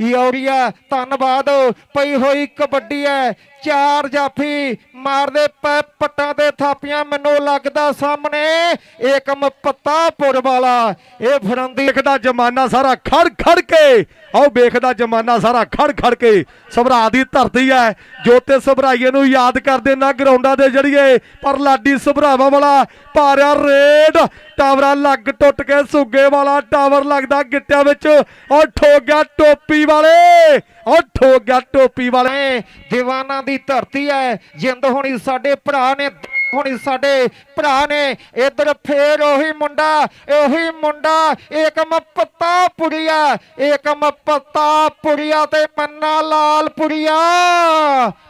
ਯੌਰੀਆ, ਧੰਨਵਾਦ। ਪਈ ਹੋਈ ਕਬੱਡੀ ਹੈ ਚਾਰ ਜਾਫੀ ਮਾਰਦੇ ਪੈ ਪੱਟਾਂ ਦੇ ਥਾਪੀਆਂ, ਮੈਨੂੰ ਲੱਗਦਾ ਸਾਹਮਣੇ ਏਕਮ ਪੱਤਾਪੁਰ ਵਾਲਾ। ਇਹ ਫਰੰਦੀ ਵੇਖਦਾ ਜਮਾਨਾ ਸਾਰਾ ਖੜ ਖੜ ਕੇ। ਆਓ ਵੇਖਦਾ ਜਮਾਨਾ ਸਾਰਾ ਖੜ ਖੜ ਕੇ। ਸਭਰਾ ਦੀ ਧਰਤੀ ਹੈ ਜੋਤੇ ਸਭਰਾਈਏ ਨੂੰ ਯਾਦ ਕਰਦੇ ਨਾ ਗਰਾਊਂਡਾਂ ਦੇ ਜਰੀਏ। ਪਰ ਲਾਡੀ ਸਭਰਾਵਾਂ ਵਾਲਾ ਭਾਰਿਆ ਰੇਡ। ਟਾਵਰਾਂ ਲੱਗ ਟੁੱਟ ਕੇ ਸੁੱਗੇ ਵਾਲਾ ਟਾਵਰ ਲੱਗਦਾ ਗਿੱਟਿਆਂ ਵਿੱਚ। ਔਰ ਠੋਕ ਗਿਆ ਟੋਪੀ ਵਾਲੇ। ਉਹ ਠੋਕ ਗਿਆ ਟੋਪੀ ਵਾਲੇ। ਵਾਲੇ ਦੀ ਧਰਤੀ ਹੈ ਜਿੰਦ ਹੋਣੀ ਸਾਡੇ ਭਰਾ ਨੇ, ਹੋਣੀ ਸਾਡੇ ਭਰਾ ਨੇ। ਇਧਰ ਫੇਰ ਉਹੀ ਮੁੰਡਾ ਉਹੀ ਮੁੰਡਾ। ਏਕਮ ਪੱਤਾ ਪੁਰੀਆ ਏਕਮ ਪੱਤਾ ਪੁਰੀਆ ਤੇ ਮੰਨਾ ਲਾਲ ਪੁਰੀਆ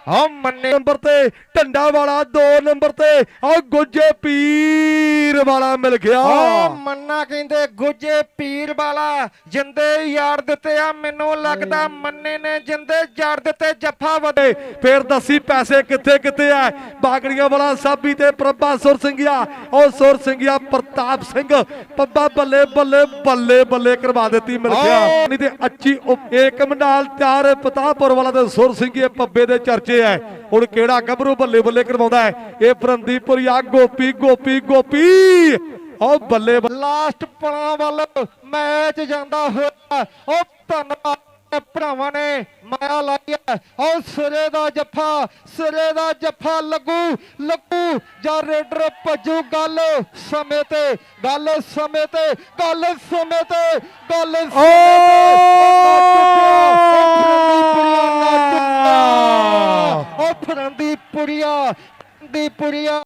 ਆ ਮੰਨੇ ਨੰਬਰ ਤੇ, ਢੰਡਾ ਵਾਲਾ 2 ਨੰਬਰ ਤੇ। ਆ ਗੁੱਜੇ ਪੀਰ ਵਾਲਾ ਮਿਲ ਗਿਆ। ਆ ਮੰਨਾ ਕਹਿੰਦੇ ਗੁੱਜੇ ਪੀਰ ਵਾਲਾ ਜਿੰਦੇ ਯਾਰ ਦਿੱਤੇ ਆ ਮੈਨੂੰ ਲੱਗਦਾ ਮੰਨੇ ਨੇ ਜਿੰਦੇ ਜੜ ਦਿੱਤੇ ਜੱਫਾ ਵਧੇ। ਫੇਰ ਦੱਸੀ ਪੈਸੇ ਕਿੱਥੇ ਕਿੱਥੇ ਆ? ਬਾਗੜੀਆਂ ਵਾਲਾ ਸਾਬੀ ਤੇ ਪ੍ਰਭਾ ਸੁਰ ਸਿੰਘਿਆ ਉਹ ਸੁਰ ਸਿੰਘਿਆ ਪ੍ਰਤਾਪ ਸਿੰਘ। ਪੱਬਾ ਬੱਲੇ ਬੱਲੇ ਬੱਲੇ ਬੱਲੇ ਕਰਵਾ ਦਿੱਤੀ ਮਿਲ ਗਿਆ। ਨਹੀਂ ਤੇ ਅੱਛੀ ਉਪ- ਏਕ ਮੰਡਾਲ ਤਿਆਰ ਪਤਾਪੁਰ ਵਾਲਾ ਤੇ ਸੁਰ ਸਿੰਘੇ ਪੱਬੇ ਦੇ ਚਰਚੇ ਐ। ਹੁਣ ਕਿਹੜਾ ਗੱਭਰੂ ਬੱਲੇ ਬੱਲੇ ਕਰਵਾਉਂਦਾ ਹੈ ਇਹ ਫਰੰਦੀਪੁਰੀਆ ਗੋਪੀ ਗੋਪੀ ਗੋਪੀ। ਉਹ ਬੱਲੇ ਲਾਸਟ ਪਲਾਂ ਵੱਲ ਮੈਚ ਜਾਂਦਾ ਹੋਇਆ। ਉਹ ਧੰਨਵਾਦ ਭਰਾਵਾਂ ਨੇ ਮਾਇਆ ਲਾਈ ਹੈ। ਉਹ ਸਿਰੇ ਦਾ ਜੱਫਾ ਸਿਰੇ ਦਾ ਜੱਫਾ ਲੱਗੂ ਲੱਗੂ। ਜਾਂ ਰੇਡਰ ਭੱਜੂ ਗੱਲ ਸਮੇਂ ਤੇ ਗੱਲ ਸਮੇਂ ਤੇ ਗੱਲ ਸਮੇਂ ਤੇ ਗੱਲ ਸਮੇਂ ਤੇ। ਉਹ ਟੁੱਟਿਆ ਉਹ ਫਰੰਦੀਪੁਰੀਆ ਫਰੰਦੀਪੁਰੀਆ।